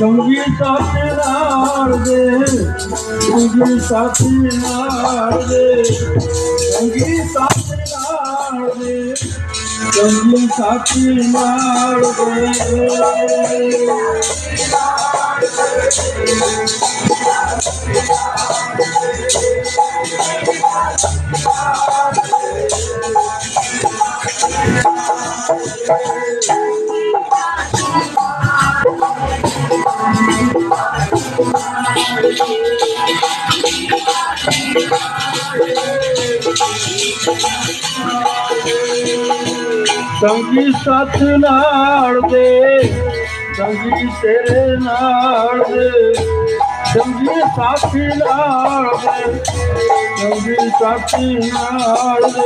সঙ্গী সাথে রে সঙ্গী সাথে রে সঙ্গী সাথে রে সঙ্গী সাথে রে ਸੰਗੀ ਸਾਥੀ ਨਾਲ ਦੇ ਸੰਗੀ ਸਾਥ ਨਾਲ ਦੇ ਸੰਗੀ ਤੇਰੇ ਨਾਲ ਦੇ ਸੰਗੀ ਸਾਥੀ ਨਾਲ ਦੇ ਸੰਗੀ ਸਾਥੀ ਨਾਲ ਦੇ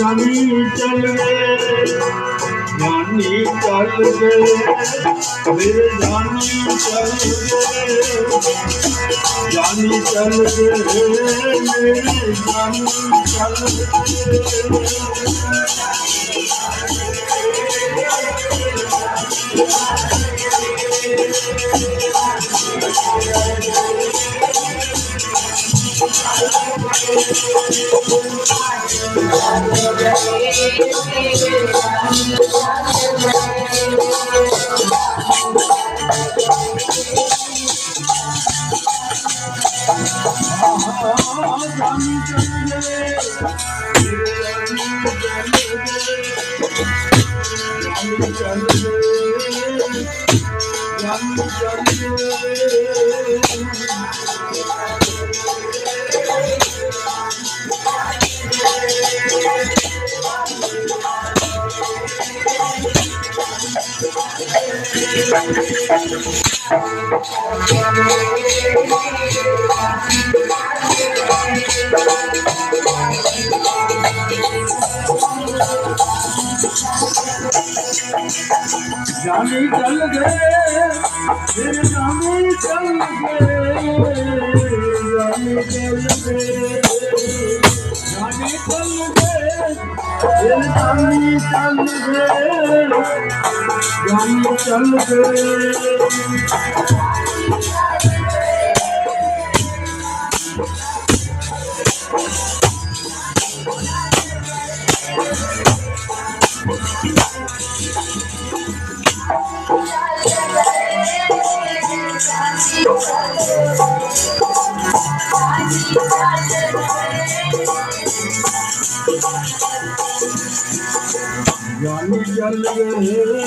রানী চল গে রানী চল গে মেরে রানী চল গে जाने चल गए जाने चल गए जाने चल गए चल Thank you. चल गए मेरे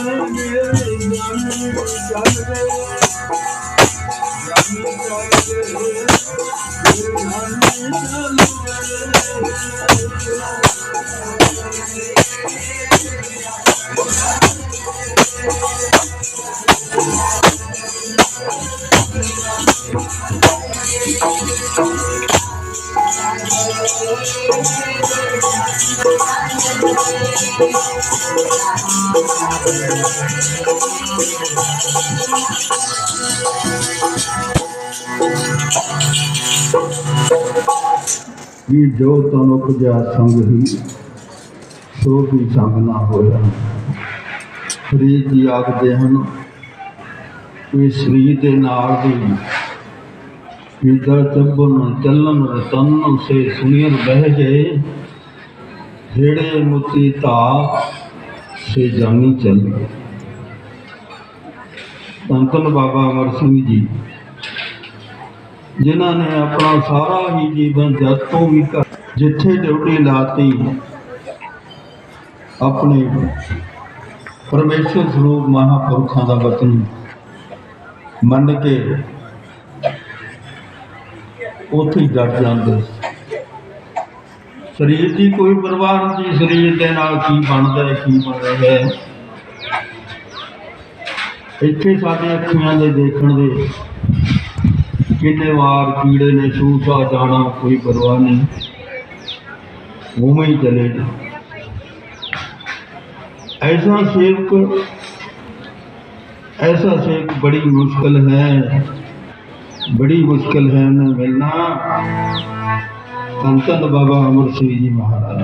जान चल गए जान चल गए मेरे जान चल गए ਚੱਲ ਜੋ ਤਨ ਉਪਜਾ ਸੰਗ ਹੀ, ਸੋ ਵੀ ਸੰਗ ਨਾ ਹੋਇਆ। ਸਰੀਰ ਜੀ ਆਖਦੇ ਹਨ ਵੀ ਸਰੀਰ ਦੇ ਨਾਲ ਦੀ ਵਿਦਾ ਚੱਬਨ ਚੱਲਨ ਰਤਨ ਸੇ ਸੁਣੀਰ ਬਹਿ ਗਏ। ਜਿਹੜੇ ਮੁਤੀ ਧਾ ਸੇ ਜਾਨੀ ਚੱਲ ਗਏ ਬਾਬਾ ਅਮਰ ਸਿੰਘ ਜੀ, ਜਿਨ੍ਹਾਂ ਨੇ ਆਪਣਾ ਸਾਰਾ ਹੀ ਜੀਵਨ ਜਦ ਤੋਂ ਵੀ ਜਿੱਥੇ ਡਿਊਟੀ ਲਾਤੀ, ਆਪਣੇ ਪਰਮੇਸ਼ਰ ਸਰੂਪ ਮਹਾਪੁਰਖਾਂ ਦਾ ਵਚਨ ਮੰਨ ਕੇ ਉੱਥੇ ਹੀ ਡਟ ਜਾਂਦੇ ਸਰੀਰ ਦੀ ਕੋਈ ਪਰਵਾਹ ਨਹੀਂ ਸੀ, ਸਰੀਰ ਦੇ ਨਾਲ ਕੀ ਬਣਦਾ ਹੈ ਕੀ ਬਣ ਰਿਹਾ ਹੈ। ਇੱਥੇ ਸਾਡੇ ਅੱਖੀਆਂ ਦੇ ਦੇਖਣ ਦੇ ਕਿੰਨੇ ਵਾਰ ਕੀੜੇ ਨੇ ਸੂਸਾ ਜਾਣਾ ਕੋਈ ਪਰਵਾਹ ਨਹੀਂ। ਉਵੇਂ ਹੀ ਚਲੇ ਜਾ ਐਸਾ ਸੇਵਕ ਐਸਾ ਸੇਵਕ ਬੜੀ ਮੁਸ਼ਕਲ ਹੈ। ਬੜੀ ਮੁਸ਼ਕਲ ਹੈ ਨਾ ਮਿਲਣਾ। ਧੰਨ ਧੰਨ ਬਾਬਾ ਅਮਰ ਸਿੰਘ ਜੀ ਮਹਾਰਾਜ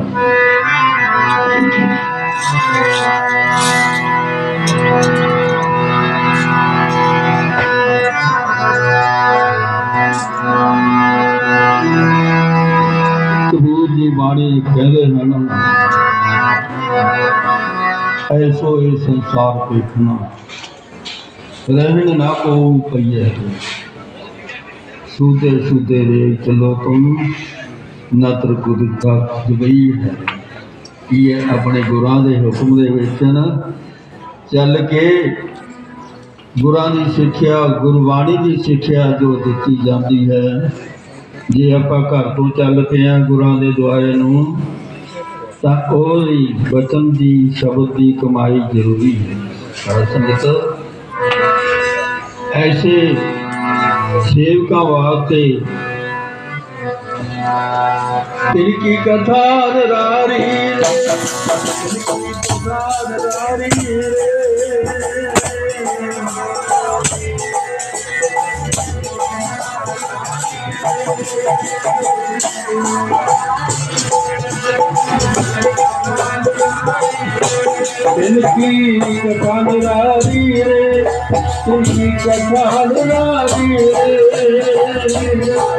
ਕਬੀਰ ਜੀ ਬਾਣੀ ਕਹਿੰਦੇ ਹਨ ਐਸੋ ਇਹ ਸੰਸਾਰ ਦੇਖਣਾ ਰਹਿਣ ਨਾ ਕੋ ਪਈਏ ਸੂਤੇ ਸੂਤੇ ਰੇ ਚਲੋ ਤੁਮ ਨਤਰ ਕੁਦਕਾ ਜਬਈ ਹੈ। ਇਹ ਆਪਣੇ ਗੁਰਾਂ ਦੇ ਹੁਕਮ ਦੇ ਵਿੱਚ ਨਾ ਚੱਲ ਕੇ ਗੁਰਾਂ ਦੀ ਸਿੱਖਿਆ, ਗੁਰਬਾਣੀ ਦੀ ਸਿੱਖਿਆ ਜੋ ਦਿੱਤੀ ਜਾਂਦੀ ਹੈ। ਜੇ ਆਪਾਂ ਘਰ ਤੋਂ ਚੱਲ ਪਏ ਹਾਂ ਗੁਰਾਂ ਦੇ ਦੁਆਰੇ ਨੂੰ, ਤਾਂ ਉਹ ਹੀ ਵਚਨ ਦੀ, ਸ਼ਬਦ ਦੀ ਕਮਾਈ ਜ਼ਰੂਰੀ ਹੈ। ਸੰਗਤ, ਐਸੇ ਸੇਵਕਾਂ ਵਾਸਤੇ तिलकी की कथा रे तिलकी कथार रारी रे तिलकी कथार रारी रारी रे।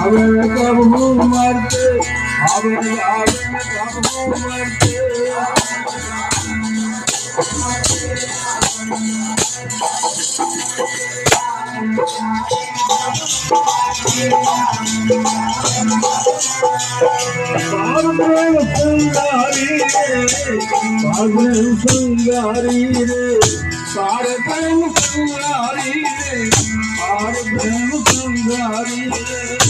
आवे कब मरते आवे आवे कब मरते बाबरे सुंदरी रे बाबरे सुंदरी रे सारे प्रेम सुंदरी रे सारे प्रेम सुंदरी रे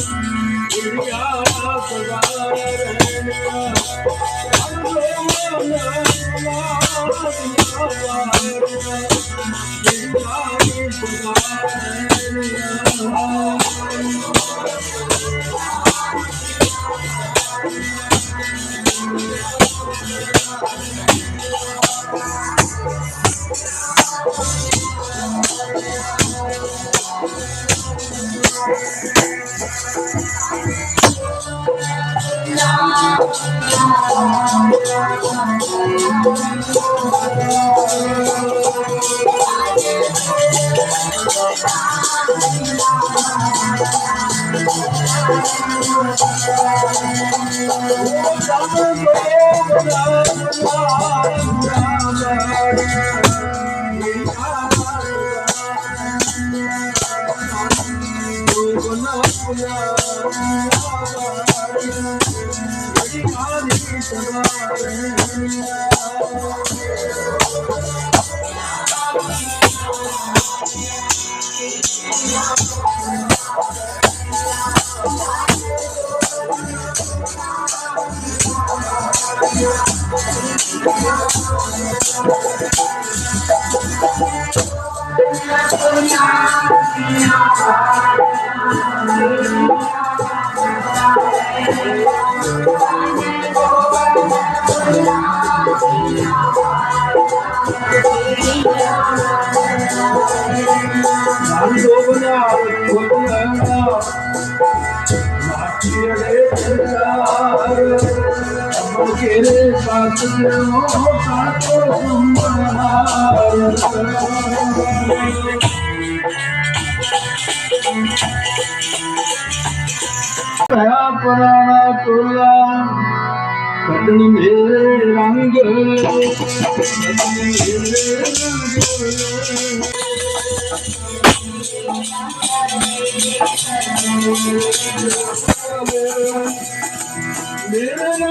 Bye. પ્રાણ તુલા કદની રંગ મેરા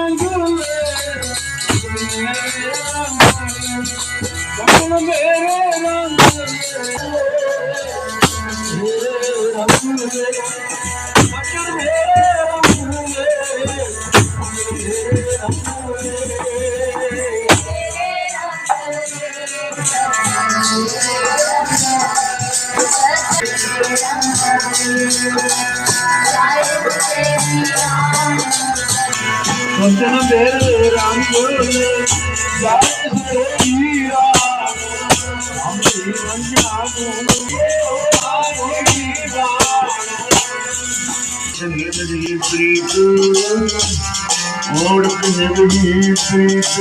What's in a bed, I'm good. ನೋಡುತ್ತೆ ನೆಗಡಿ ಪ್ರೀತ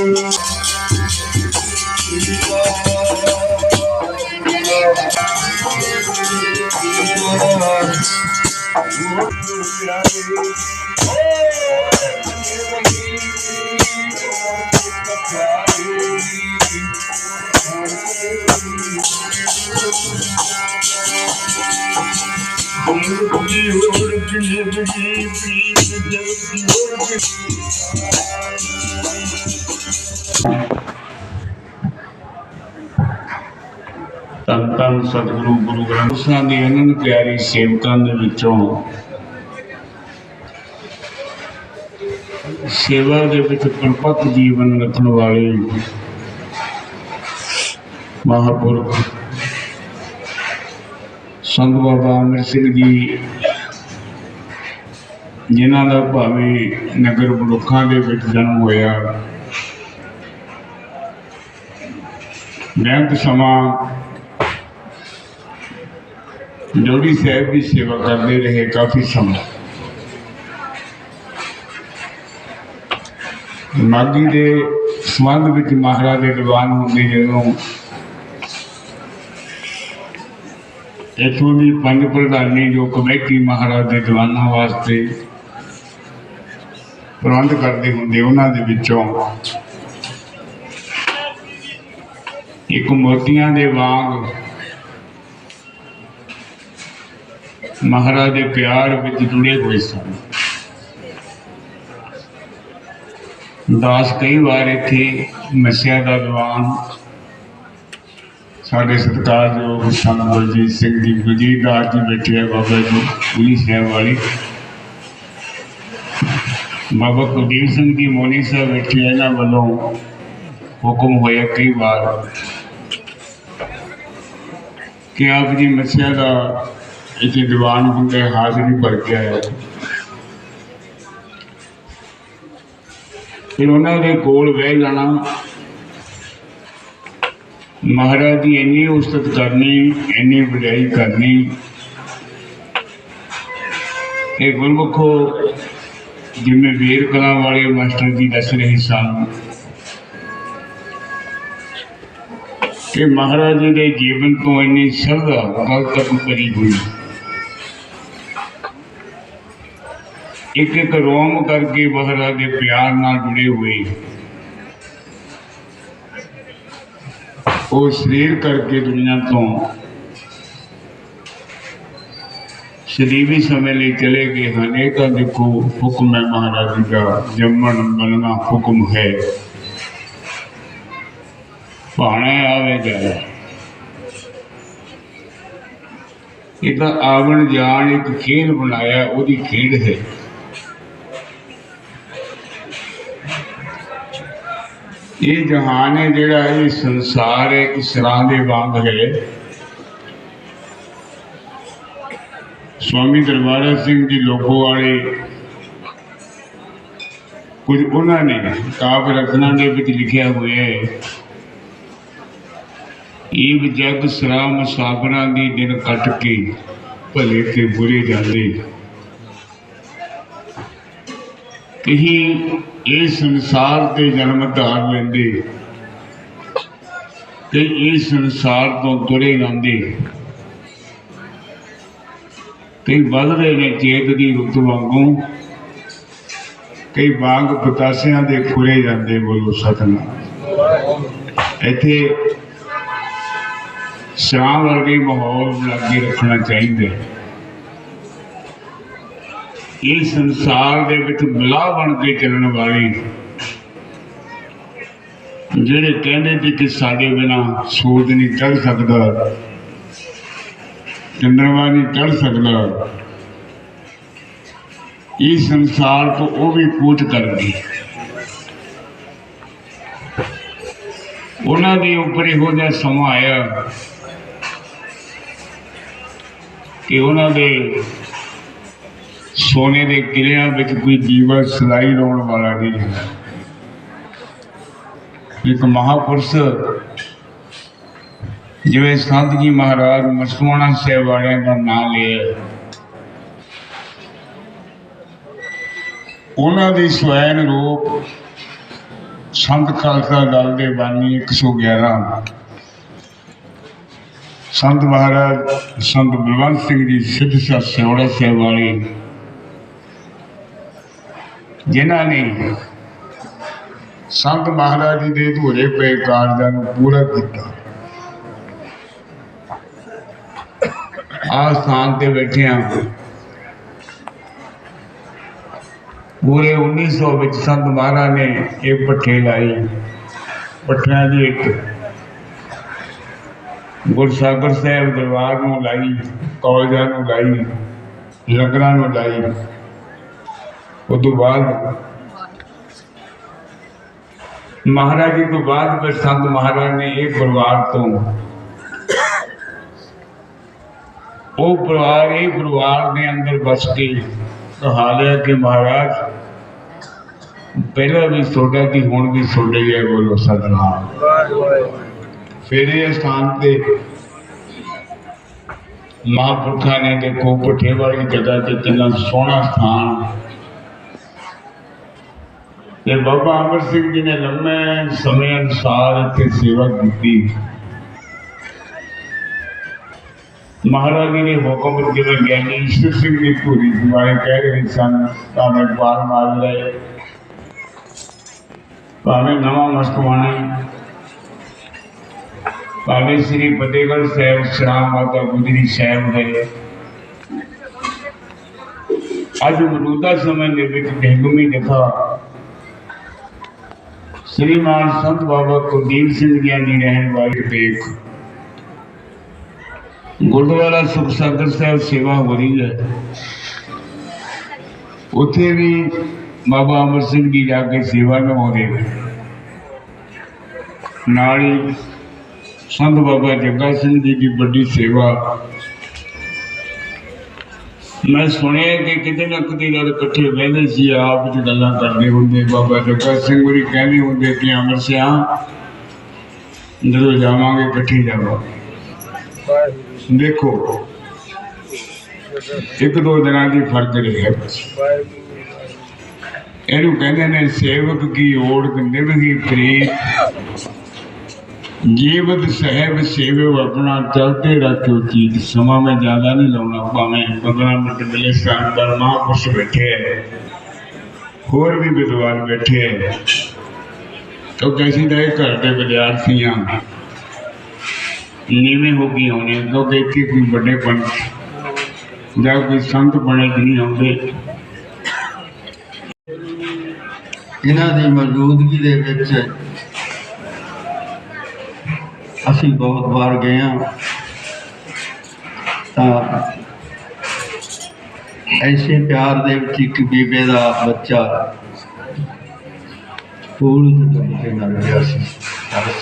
Thank you. ਧੰਨ ਸਤਿਗੁਰੂ ਗੁਰੂ ਗ੍ਰੰਥ ਸਾਹਿਬ ਦੀ ਅਨੰਦ ਪਿਆਰੀ ਸੇਵਕਾਂ ਦੇ ਵਿੱਚੋਂ ਸੇਵਾ ਦੇ ਵਿੱਚ ਪਰਪੱਕ ਜੀਵਨ ਰੱਖਣ ਵਾਲੇ ਮਹਾਪੁਰਖ ਸੰਤ ਬਾਬਾ ਅਮਰ ਸਿੰਘ ਜੀ ਜਿਨ੍ਹਾਂ ਦਾ ਭਾਵੇਂ ਨਗਰ ਬਲੁੱਖਾਂ ਦੇ ਵਿੱਚ ਜਨਮ ਹੋਇਆ ਬੈਂਕ ਸਮਾਂ ਜੋੜੀ ਸਾਹਿਬ ਦੀ ਸੇਵਾ ਕਰਦੇ ਰਹੇ ਕਾਫੀ ਸਮਾਂ। ਮਾਗੀ ਦੇ ਸੰਬੰਧ ਵਿੱਚ ਮਹਾਰਾਜ ਦੇ ਦੀਵਾਨ ਹੁੰਦੇ ਜਦੋਂ ਇਥੋਂ ਦੀ ਪੰਜ ਪ੍ਰਧਾਨੀ ਜੋ ਕਮੇਟੀ ਮਹਾਰਾਜ ਦੇ ਦੀਵਾਨਾਂ ਵਾਸਤੇ ਪ੍ਰਬੰਧ ਕਰਦੇ ਹੁੰਦੇ ਉਹਨਾਂ ਦੇ ਵਿੱਚੋਂ ਇੱਕ ਮੋਤੀਆਂ ਦੇ ਵਾਂਗ ਮਹਾਰਾਜ ਦੇ ਪਿਆਰ ਵਿੱਚ ਜੁੜੇ ਹੋਏ ਸਨ। ਦਾਸ ਕਈ ਵਾਰ ਇੱਥੇ ਮਸਿਆ ਦਾ ਦੀਵਾਨ ਸਾਡੇ ਸਤਿਕਾਰਯੋਗ ਸੰਤ ਬਲਜੀਤ ਸਿੰਘ ਜੀ ਗੁਜੀਤ ਦਾਸ ਜੀ ਬੈਠੇ ਆ ਬਾਬਾ ਜੀ, ਪੁਲਿਸ ਸਾਹਿਬ ਵਾਲੀ। ਬਾਬਾ ਕੁਲਦੀਪ ਸਿੰਘ ਜੀ ਮੋਨੀ ਸਾਹਿਬ ਬੈਠੇ ਇਹਨਾਂ ਵੱਲੋਂ ਹੁਕਮ ਹੋਇਆ ਕਈ ਵਾਰ ਕਿ ਆਪ ਜੀ ਮਸਿਆ ਦਾ ਇੱਥੇ ਦੀਵਾਨ ਹੁੰਦੇ ਹਾਜ਼ਰੀ ਭਰ ਕੇ ਆਇਆ। ਫਿਰ ਉਹਨਾਂ ਦੇ ਕੋਲ ਬਹਿ ਜਾਣਾ। ਮਹਾਰਾਜ ਦੀ ਇੰਨੀ ਉਸਤਤ ਕਰਨੀ, ਇੰਨੀ ਵਡਿਆਈ ਕਰਨੀ। ਇਹ ਗੁਰਮੁਖੋ ਜਿਵੇਂ ਵੀਰ ਕਲਾ ਵਾਲੇ ਮਾਸਟਰ ਜੀ ਦੱਸ ਰਹੇ ਸਨ। ਕਿ ਮਹਾਰਾਜ ਜੀ ਦੇ ਜੀਵਨ ਤੋਂ ਇੰਨੀ ਸ਼ਰਧਾ ਗੱਲ ਤੱਕ ਕਰੀ ਹੋਈ। ਇੱਕ ਇੱਕ ਰੋਮ ਕਰਕੇ ਮਹਾਰਾਜ ਦੇ ਪਿਆਰ ਨਾਲ ਜੁੜੇ ਹੋਏ। ਉਹ ਸਰੀਰ ਕਰਕੇ ਦੁਨੀਆ ਤੋਂ ਸਰੀਵੀ ਸਮੇਂ ਲਈ ਚਲੇ ਗਏ ਹਨ, ਇਹ ਤਾਂ ਦੇਖੋ ਹੁਕਮ ਹੈ ਮਹਾਰਾਜ ਜੀ ਦਾ, ਜੰਮਣ ਮਰਨਾ ਹੁਕਮ ਹੈ। ਭਾਣੇ ਆਵੇ ਇਹ ਤਾਂ ਆਵਣ ਜਾਣ ਇੱਕ ਖੇਡ ਬਣਾਇਆ, ਉਹਦੀ ਖੇਡ ਹੈ। ਇਹ ਜਹਾਨ ਹੈ ਜਿਹੜਾ ਇਹ ਸੰਸਾਰ ਹੈ, ਇੱਕ ਸਰਾਂ ਦੇ ਵਾਂਗ ਹੈ। ਸਵਾਮੀ ਦਰਬਾਰਾ ਸਿੰਘ ਜੀ ਲੋਕੋ ਵਾਲੇ ਕੁਝ ਉਹਨਾਂ ਨੇ ਕਾਵ ਰਚਨਾ ਦੇ ਵਿੱਚ ਲਿਖਿਆ ਹੋਇਆ ਹੈ। ਇਹ ਜਗ ਸਰਾ ਮੁਸਾਫਰਾਂ ਦੀ ਦਿਨ ਕੱਟ ਕੇ ਭਲੇ ਤੇ ਬੁਰੇ ਜਾਂਦੇ। ਕਹੀਂ ਇਹ ਸੰਸਾਰ ਤੇ ਜਨਮ ਧਾਰ ਲੈਂਦੇ ਤੇ ਇਹ ਸੰਸਾਰ ਤੋਂ ਤੁਰੇ ਜਾਂਦੇ ਕਈ ਵੱਧਦੇ ਨੇ ਚੇਤ ਦੀ ਰੁੱਤ ਵਾਂਗੂ, ਕਈ ਬਾਗ ਪਤਾਸਿਆਂ ਦੇ ਖੁਰੇ ਜਾਂਦੇ ਬੋਲੋ ਸਤਨਾਮ। ਇੱਥੇ ਸ਼ਾਮ ਵਰਗੇ ਮਾਹੌਲ ਲਾਗੇ ਰੱਖਣਾ ਚਾਹੀਦਾ ਇਹ ਸੰਸਾਰ ਦੇ ਵਿੱਚ ਬਲਾ ਬਣ ਕੇ ਚੱਲਣ ਵਾਲੀ ਜਿਹੜੇ ਕਹਿੰਦੇ ਸੀ ਕਿ ਸਾਡੇ ਬਿਨਾ ਸੂਰਜ ਨਹੀਂ ਚੜ ਸਕਦਾ ਚੰਦਰਮਾ ਨਹੀਂ ਚੜ ਸਕਦਾ। ਇਹ ਸੰਸਾਰ ਤੋਂ ਉਹ ਵੀ ਕੂਚ ਕਰ ਗਈ ਉਹਨਾਂ ਦੇ ਉੱਪਰ ਇਹੋ ਜਿਹਾ ਸਮਾਂ ਆਇਆ ਕਿ ਉਹਨਾਂ ਦੇ ਸੋਨੇ ਦੇ ਕਿਲਿਆਂ ਵਿੱਚ ਕੋਈ ਜੀਵਨ ਸਲਾਈ ਲਾਉਣ ਵਾਲਾ ਨਹੀਂ ਹੈ। ਇੱਕ ਮਹਾਪੁਰਸ਼ ਜਿਵੇਂ ਸੰਤ ਜੀ ਮਹਾਰਾਜ ਮਸਵਾਣਾ ਸਾਹਿਬ ਵਾਲਿਆਂ ਦਾ ਨਾਮ ਲਿਆ ਉਹਨਾਂ ਦੀ ਸਵੈਨ ਰੂਪ ਸੰਤ ਖਾਲਸਾ ਦਲ ਦੇ ਬਾਨੀ 111 ਸੰਤ ਮਹਾਰਾਜ ਸੰਤ ਬਲਵੰਤ ਸਿੰਘ ਜੀ ਸਿੱਧ ਸਾਧ ਸੇਵੜਾ ਸਾਹਿਬ ਵਾਲੇ, ਜਿਨ੍ਹਾਂ ਨੇ ਸੰਤ ਮਹਾਰਾਜ ਜੀ ਦੇ ਅਧੂਰੇ ਪਏ ਕਾਰਜਾਂ ਨੂੰ ਪੂਰਾ ਕੀਤਾ। ਆ ਸਥਾਨ ਤੇ ਬੈਠੇ ਹਾਂ ਪੂਰੇ 1900 ਵਿੱਚ ਸੰਤ ਮਹਾਰਾਜ ਨੇ ਇਹ ਪੱਠੇ ਲਾਈ ਪੱਠਿਆਂ ਦੀ ਇੱਕ ਗੁਰਸਾਗਰ ਸਾਹਿਬ ਦਰਬਾਰ ਨੂੰ ਲਾਈ ਕਾਲਜਾਂ ਨੂੰ ਲਾਈ ਲੰਗਰਾਂ ਨੂੰ ਲਾਈ ਉਹ ਤੋਂ ਬਾਅਦ ਮਹਾਰਾਜ ਜੀ ਤੋਂ ਬਾਅਦ ਫਿਰ ਸੰਤ ਮਹਾਰਾਜ ਨੇ ਇਹ ਪਰਿਵਾਰ ਤੋਂ ਉਹ ਪਰਿਵਾਰ ਇਹ ਪਰਿਵਾਰ ਦੇ ਅੰਦਰ ਬਸ ਕੇ ਕਹਾ ਲਿਆ ਕਿ ਮਹਾਰਾਜ ਪਹਿਲਾਂ ਵੀ ਤੁਹਾਡਾ ਦੀ ਹੁਣ ਵੀ ਤੁਹਾਡੇ ਹੀ ਹੈ ਬੋਲੋ ਸਤਨਾਮ ਫਿਰ ਇਹ ਸਥਾਨ ਤੇ ਮਹਾਂਪੁਰਖਾਂ ਨੇ ਦੇਖੋ ਪੁੱਠੇ ਵਾਲੀ ਜਗ੍ਹਾ ਤੇ ਕਿੰਨਾ ਸੋਹਣਾ ਸਥਾਨ ਤੇ ਬਾਬਾ ਅਮਰ ਸਿੰਘ ਜੀ ਨੇ ਲੰਮੇ ਸਮੇਂ ਅਨੁਸਾਰ ਇੱਥੇ ਸੇਵਾ ਕੀਤੀ ਮਹਾਰਾਜ ਜੀ ਨੇ ਹੁਕਮ ਜਿਵੇਂ ਗਿਆਨੀ ਈਸ਼ਵਰ ਸਿੰਘ ਜੀ ਪੂਰੀ ਦੁਆਰੇ ਕਹਿ ਰਹੇ ਸਨ ਭਾਵੇਂ ਬਾਰ ਮਾਰ ਲਏ ਭਾਵੇਂ ਨਵਾਂ ਮਸਤਵਾਣਾ ਭਾਵੇਂ ਸ੍ਰੀ ਫਤਿਹਗੜ੍ਹ ਸਾਹਿਬ ਸ਼੍ਰਾਮ ਮਾਤਾ ਗੁਜਰੀ ਸਾਹਿਬ ਹੈ ਅੱਜ ਮੌਜੂਦਾ ਸਮੇਂ ਦੇ ਵਿੱਚ ਬੇਗਮੀ ਦਿਖਾ ਸ੍ਰੀਮਾਨ ਸੰਤ ਬਾਬਾ ਕੁਲਦੀਪ ਸਿੰਘ ਜੀ ਦੀ ਰਹਿਣ ਵਾਲੀ ਦੇਖ ਗੁਰਦੁਆਰਾ ਸੁਖਸਾਗਰ ਸਾਹਿਬ ਸੇਵਾ ਹੋ ਰਹੀ ਹੈ ਉੱਥੇ ਵੀ ਬਾਬਾ ਅਮਰ ਸਿੰਘ ਜੀ ਜਾ ਕੇ ਸੇਵਾ ਨਿਭਾਉਂਦੇ ਨੇ ਨਾਲ ਹੀ ਸੰਤ ਬਾਬਾ ਜੱਗਾ ਸਿੰਘ ਜੀ ਦੀ ਵੱਡੀ ਸੇਵਾ ਮੈਂ ਸੁਣਿਆ ਕਿ ਕਿਤੇ ਨਾ ਕਿਤੇ ਨਾਲ ਇਕੱਠੇ ਬਹਿੰਦੇ ਸੀ ਆਪ ਵਿੱਚ ਗੱਲਾਂ ਕਰਦੇ ਹੁੰਦੇ ਬਾਬਾ ਜੱਗਾ ਸਿੰਘ ਜੀ ਕਹਿੰਦੇ ਹੁੰਦੇ ਕਿ ਅਮਰ ਸਿਆ ਜਦੋਂ ਜਾਵਾਂਗੇ ਇਕੱਠੇ ਜਾਵਾਂਗੇ ਦੇਖੋ। ਇੱਕ ਦੋ ਦਿਨਾਂ ਦੀ ਫ਼ਰਕ ਰਿਹਾ ਬਸ। ਇਹਨੂੰ ਕਹਿੰਦੇ ਨੇ, ਸੇਵਕ ਕੀ ਓੜ ਨਿਭਗੀ ਪ੍ਰੀਤ। ਜੀਵਤ ਸਹਿਬ ਸੇਵੋ ਆਪਣਾ ਚਲਤੇ ਰੱਖੋ ਚੀਤ। ਸਮਾਂ ਮੈਂ ਜ਼ਿਆਦਾ ਨਹੀਂ ਲਾਉਣਾ, ਭਾਵੇਂ 15 ਮਿੰਟ ਮਿਲੇ ਸਨ ਪਰ ਮਹਾਂਪੁਰਸ਼ ਬੈਠੇ ਹੈ ਹੋਰ ਵੀ ਵਿਦਵਾਨ ਬੈਠੇ ਹੈ ਤੋ ਕੈਸੀ ਦਾ ਇਹ ਘਰ ਦੇ ਵਿਦਿਆਰਥੀਆਂ ਨੀਵੇਂ ਹੋ ਗਈ ਹੋਣੇ ਕਿਉਂਕਿ ਇੱਥੇ ਕੋਈ ਵੱਡੇ ਬਣ ਜਾਂ ਕੋਈ ਸੰਤ ਬਣੇ ਨਹੀਂ ਆਉਂਦੇ। ਇਹਨਾਂ ਦੀ ਮੌਜੂਦਗੀ ਦੇ ਵਿੱਚ ਅਸੀਂ ਬਹੁਤ ਵਾਰ ਗਏ ਹਾਂ। ਤਾਂ ਐਸੇ ਪਿਆਰ ਦੇ ਵਿੱਚ ਇੱਕ ਬੀਬੇ ਦਾ ਬੱਚਾ ਫੂਲ ਦੇ ਕੇ ਮਰ ਗਿਆ ਸੀ।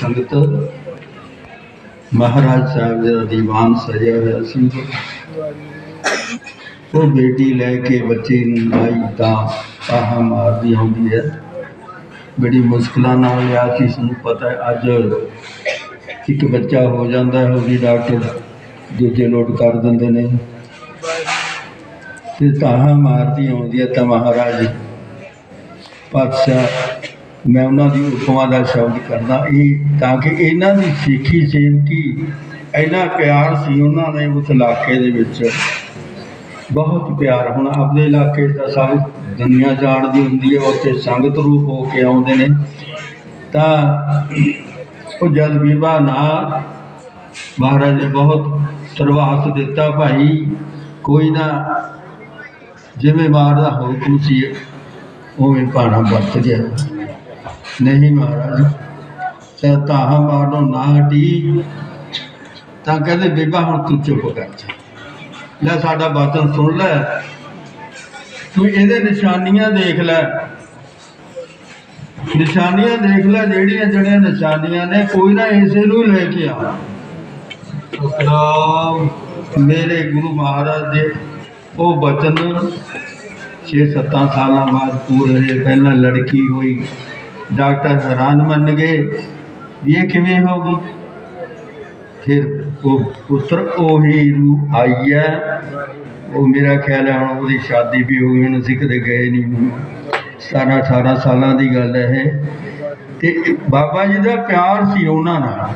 ਸੰਗਤ ਮਹਾਰਾਜ ਸਾਹਿਬ ਦਾ ਦੀਵਾਨ ਸਜਿਆ ਹੋਇਆ ਸੀ। ਉਹ ਬੇਟੀ ਲੈ ਕੇ ਬੱਚੇ ਨੂੰ ਆਈ ਤਾਂ ਆਹ ਮਾਰਦੀ ਆਉਂਦੀ ਹੈ। ਬੜੀ ਮੁਸ਼ਕਲਾਂ ਨਾਲ ਲਿਆ ਸੀ ਸਾਨੂੰ ਪਤਾ ਹੈ ਅੱਜ ਇੱਕ ਬੱਚਾ ਹੋ ਜਾਂਦਾ ਹੈ ਉਹਦੀ ਡਾਕਟਰ, ਦੂਜੇ ਲੋਟ ਕਰ ਦਿੰਦੇ ਨੇ। ਤੇ ਤਾਹਾਂ ਮਾਰਦੀ ਆਉਂਦੀ ਹੈ ਤਾਂ ਮਹਾਰਾਜ ਪਾਤਸ਼ਾਹ ਮੈਂ ਉਹਨਾਂ ਦੀ ਉਪਮਾ ਦਾ ਸ਼ਬਦ ਕਰਦਾ। ਇਹ ਤਾਂ ਕਿ ਇਹਨਾਂ ਦੀ ਸਿੱਖੀ ਸੇਵਕੀ ਇੰਨਾ ਪਿਆਰ ਸੀ ਉਹਨਾਂ ਨੇ ਉਸ ਇਲਾਕੇ ਦੇ ਵਿੱਚ। ਬਹੁਤ ਪਿਆਰ। ਹੁਣ ਆਪਣੇ ਇਲਾਕੇ ਦਾ ਸਾਰੀ ਦੁਨੀਆ ਜਾਣਦੀ ਹੁੰਦੀ ਹੈ, ਉੱਥੇ ਸੰਗਤ ਰੂਪ ਹੋ ਕੇ ਆਉਂਦੇ ਨੇ। ਤਾਂ ਉਹ ਜਦ ਵਿਵਾਹ ਨਾ ਮਹਾਰਾਜ ਨੇ ਬਹੁਤ ਸਰਵਾਸ ਦਿੱਤਾ ਭਾਈ। ਕੋਈ ਨਾ, ਜਿਵੇਂ ਮਾਰ ਦਾ ਹੁਕਮ ਸੀ, ਉਵੇਂ ਪਾਣਾ ਵਰਤ ਗਿਆ। ਨਹੀਂ ਮਹਾਰਾਜ, ਤੇ ਤਾਹਾ ਮਾਰਨੋਂ ਨਾ ਹਟੀ, ਤਾਂ ਕਹਿੰਦੇ ਬੇਬਾ ਹੁਣ ਤੂੰ ਚੁੱਪ ਕਰ ਜਾ। ਲੈ ਸਾਡਾ ਬਾਤਨ ਸੁਣ ਲੈ, ਤੂੰ ਇਹਦੇ ਨਿਸ਼ਾਨੀਆਂ ਦੇਖ ਲੈ। ਨਿਸ਼ਾਨੀਆਂ ਦੇਖ ਲੈ, ਜਿਹੜੀਆਂ ਜਿਹੜੀਆਂ ਨਿਸ਼ਾਨੀਆਂ ਨੇ, ਕੋਈ ਨਾ ਇਸੇ ਨੂੰ ਲੈ ਕੇ ਆ। ਸਤਨਾਮ ਮੇਰੇ ਗੁਰੂ ਮਹਾਰਾਜ ਦੇ ਉਹ ਬਚਨ 6-7 ਸਾਲਾਂ ਬਾਅਦ ਪੂਰੇ ਪਹਿਲਾਂ ਲੜਕੀ ਹੋਈ। ਡਾਕਟਰ ਹੈਰਾਨ ਮੰਨ ਗਏ ਵੀ ਇਹ ਕਿਵੇਂ ਹੋ ਗਈ? ਫਿਰ ਉਹ ਪੁੱਤਰ ਉਹੀ ਰੂ ਆਈ ਹੈ। ਉਹ ਮੇਰਾ ਖਿਆਲ ਹੈ ਹੁਣ ਉਹਦੀ ਸ਼ਾਦੀ ਵੀ ਹੋ ਗਈ ਹੁਣ ਅਸੀਂ ਕਦੇ ਗਏ ਨਹੀਂ। ਸਤਾਰਾਂ ਅਠਾਰਾਂ ਸਾਲਾਂ ਦੀ ਗੱਲ ਹੈ ਇਹ। ਤੇ ਬਾਬਾ ਜੀ ਦਾ ਪਿਆਰ ਸੀ ਉਹਨਾਂ ਨਾਲ।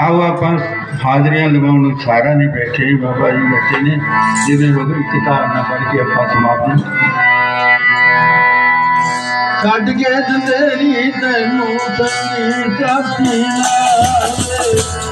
ਆਓ ਆਪਾਂ ਹਾਜ਼ਰੀਆਂ ਲਗਾਉਣ ਨੂੰ ਸਾਰਾ ਨਹੀਂ ਬੈਠੇ, ਬਾਬਾ ਜੀ ਬੈਠੇ ਨੇ। ਜਿਵੇਂ ਵਗਰ ਕਿਤਾਬ ਨਾ ਪੜ੍ਹ ਕੇ ਆਪਾਂ ਸਮਾਪਤ ਕੱਢ ਕੇ ਦੰਦੇਰੀ ਤੈਨੂੰ ਸੰਗੀ ਸਾਥੀਆਂ ਛੱਡ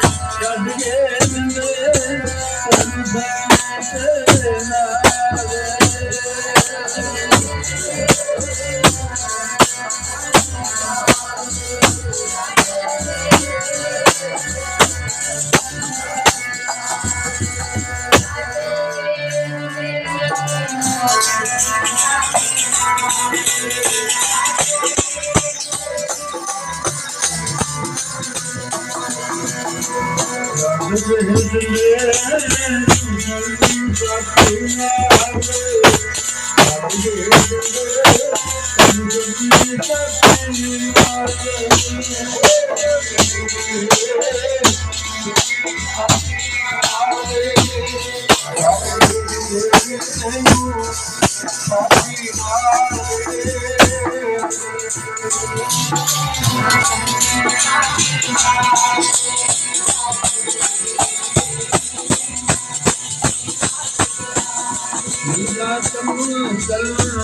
ਵਾਹਿਗੁਰੂ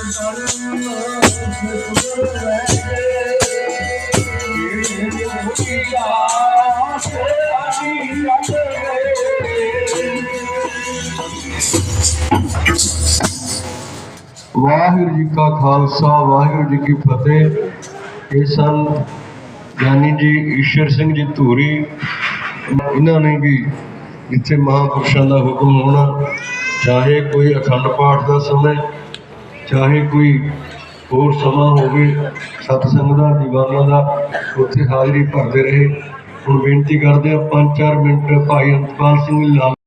ਜੀ ਕਾ ਖਾਲਸਾ, ਵਾਹਿਗੁਰੂ ਜੀ ਕੀ ਫਤਿਹ। ਇਹ ਸਨ ਗਿਆਨੀ ਜੀ ਈਸ਼ਰ ਸਿੰਘ ਜੀ ਧੂਰੀ। ਇਹਨਾਂ ਨੇ ਵੀ ਜਿੱਥੇ ਮਹਾਂਪੁਰਸ਼ਾਂ ਦਾ ਹੁਕਮ ਹੋਣਾ, ਚਾਹੇ ਕੋਈ ਅਖੰਡ ਪਾਠ ਦਾ ਸਮੇਂ ਚਾਹੇ ਕੋਈ ਹੋਰ ਸਮਾਂ ਹੋਵੇ, ਸਤਸੰਗ ਦਾ, ਦੀਵਾਨਾਂ ਦਾ, ਉੱਥੇ ਹਾਜ਼ਰੀ ਭਰਦੇ ਰਹੇ। ਹੁਣ ਬੇਨਤੀ ਕਰਦੇ ਆ 5-4 ਮਿੰਟ ਭਾਈ ਅੰਤਪਾਲ ਸਿੰਘ ਲਾਲ